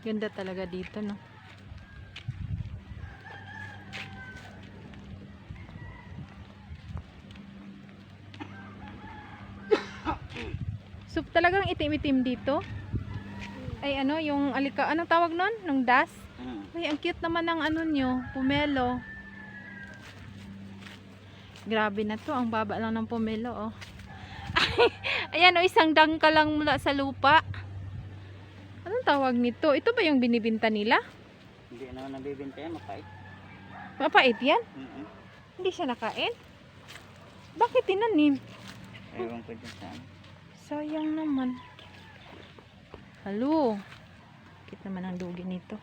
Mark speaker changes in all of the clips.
Speaker 1: Ganda talaga dito, no? So, talagang itim-itim dito? Ay, ano, yung alika, anong tawag nun? Nung das?
Speaker 2: Mm.
Speaker 1: Ay, ang cute naman ng ano nyo, pomelo. Grabe na to, ang baba lang ng pomelo, oh. Ay, ayan, oh, isang dangka lang mula sa lupa. Tawag nito? Ito ba yung binibinta nila?
Speaker 2: Hindi naman nabibinta yan, mapait.
Speaker 1: Mapait yan?
Speaker 2: Mm
Speaker 1: Hindi siya nakain? Bakit tinanim?
Speaker 2: Ewan ko dyan sa ano.
Speaker 1: Sayang naman. Halo. Kit naman ang dugi nito.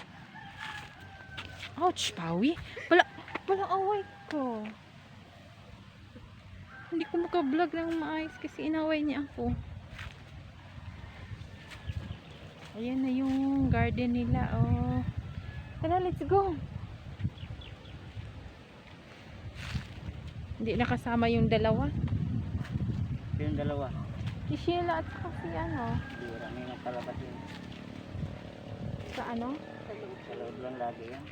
Speaker 1: Ouch, pawi. Wala, wala away ko. Hindi ko makablog ng maayos kasi inaway niya ako. Ayan na yung garden nila, oh. Tara, let's go. Hindi nakasama yung dalawa.
Speaker 2: Yung dalawa.
Speaker 1: Si Sheila at saka si ano.
Speaker 2: Hindi, marami nga palabas yun.
Speaker 1: Sa ano?
Speaker 2: Sa loob, lang lagi yan.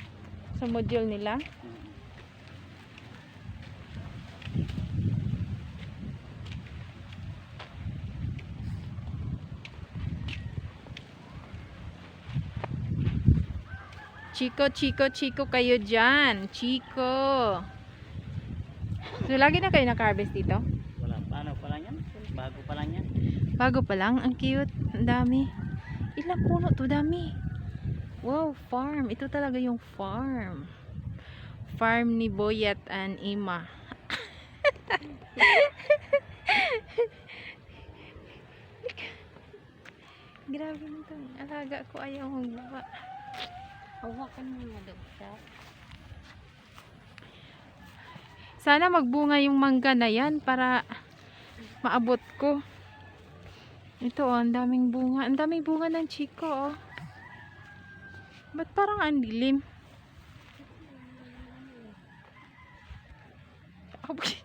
Speaker 1: Sa module nila.
Speaker 2: Mm.
Speaker 1: Chico, Chico, Chico kayo dyan. Chico. So, lagi na kayo naka-harvest dito?
Speaker 2: Wala, paano pa lang yan? Bago pa lang yan.
Speaker 1: Bago pa lang. Ang cute. Ang dami. Ilang puno to dami. Wow, farm. Ito talaga yung farm. Farm ni Boyet and Ima. Grabe nito. Alaga ko ayaw magbawa.
Speaker 3: Hawakan mo na daw siya.
Speaker 1: Sana magbunga yung mangga na yan para maabot ko. Ito oh, ang daming bunga. Ang daming bunga ng chiko oh. Ba't parang ang dilim? Abay.